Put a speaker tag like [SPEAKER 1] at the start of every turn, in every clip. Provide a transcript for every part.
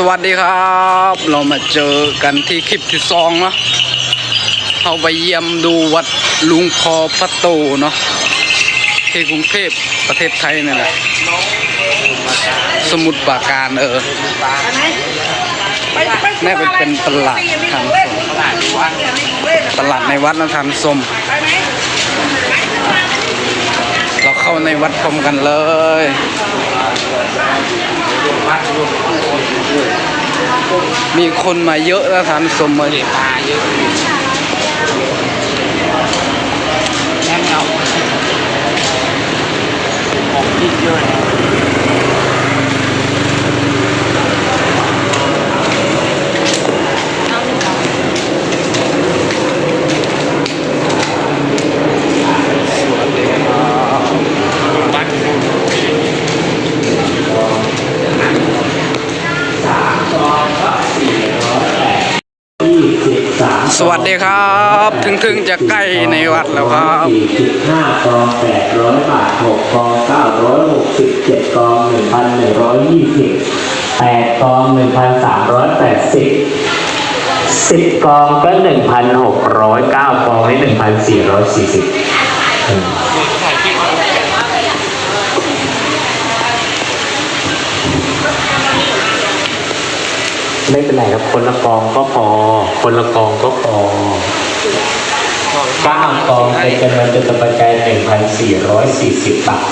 [SPEAKER 1] สวัสดีครับ เรามาเจอกันที่คลิปที่สองเนาะเราไปเยี่ยมดูวัดลุงพอพระโตเนาะที่กรุงเทพประเทศไทยนี่แหละสมุทรปราการเออนี่เป็นเป็นตลาดทางสมตลาดในวัดนะทานสมเราเข้าในวัดพร้อมกันเลย มีคนมาเยอะแล้วทานสมมาดิ
[SPEAKER 2] ปลาเยอะ
[SPEAKER 1] สวัสดีครับ ถึงถึงจะใกล้ในวัดแล้วครับ
[SPEAKER 3] 45กอง800 บาท 6 กอง 967 กอง 1,120 8 กอง 1,380 10 กองก็ 1,609 กองนี่
[SPEAKER 2] 1,440
[SPEAKER 3] ไม่เป็นไรครับคนละกองก็พอ คนละกองก็พอเก้ากองเป็นจำนวนจตุปัจจัยหนึ่งพันสี่ร้อยสี่สิบบาท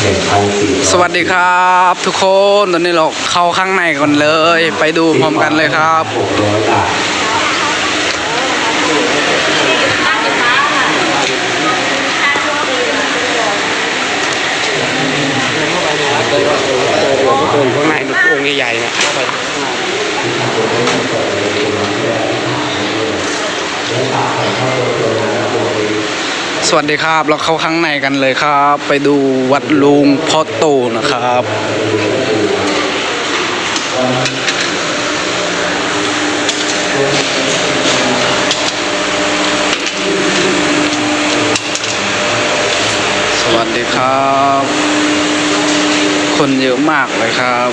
[SPEAKER 3] หนึ่งพันสี่
[SPEAKER 1] สวัสดีครับ ทุกคนตอนนี้เราเข้าข้างในก่อนเลย ไปดูพร้อมกันเลยครับ
[SPEAKER 3] หกร้อยบาท
[SPEAKER 2] เดินข้างในมันองค์ใหญ่ๆเนี่ยเข้าไปข้างใน
[SPEAKER 1] สวัสดีครับ เราเข้าข้างในกันเลยครับ ไปดูวัดลุงพ่อโตนะครับ สวัสดีครับ คนเยอะมากเลยครับ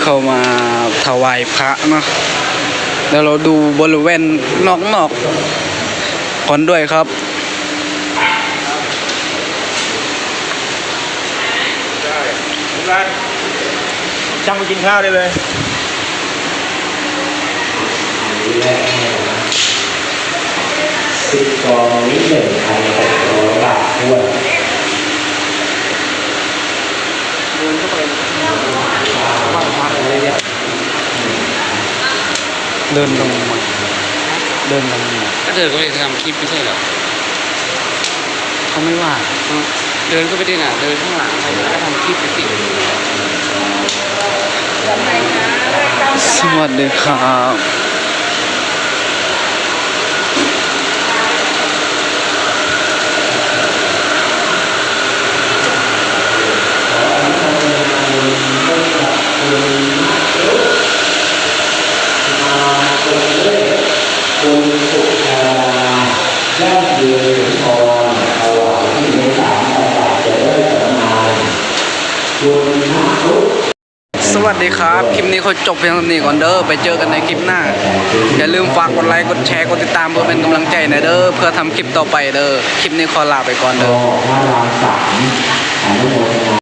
[SPEAKER 1] เข้ามาถวายพระเนาะ แล้วเราดูบริเวณนอกๆก่อนด้วยครับ
[SPEAKER 4] ร้านช่างไปกินข้าวได้เลย
[SPEAKER 3] สิบกองนี้หนึ่งพันหกร้อยบาทด้วย
[SPEAKER 2] เดินเข้าไปบ้านพักอะไรเนี่ย
[SPEAKER 1] เดินลงมาเดินลงมา
[SPEAKER 2] ก็เดินก็ไปทำคลิปไม่ใช่เหรอ
[SPEAKER 1] เขาไม่ว่า
[SPEAKER 2] เดินก็ไปได้น่ะเดินข้างหลังไปแล้วก็ทำคลิปไปสิ
[SPEAKER 1] สวัสดีครับ
[SPEAKER 3] สุชาย่าเยืนพรถวายที่ในสามบาทจะได้สำนานคุณพระทุก
[SPEAKER 1] สวัสดีครับ คลิปนี้เขาจบเพียงเท่านี้ก่อนเด้อ ไปเจอกันในคลิปหน้า อย่าลืมฝากกดไลค์ กดแชร์ กดติดตามเพื่อเป็นกำลังใจนะเด้อ เพื่อทำคลิปต่อไปเด้อ คลิปนี้ขอลาไปก่อนเด้อ
[SPEAKER 3] อพระรามสามอนุโมทนา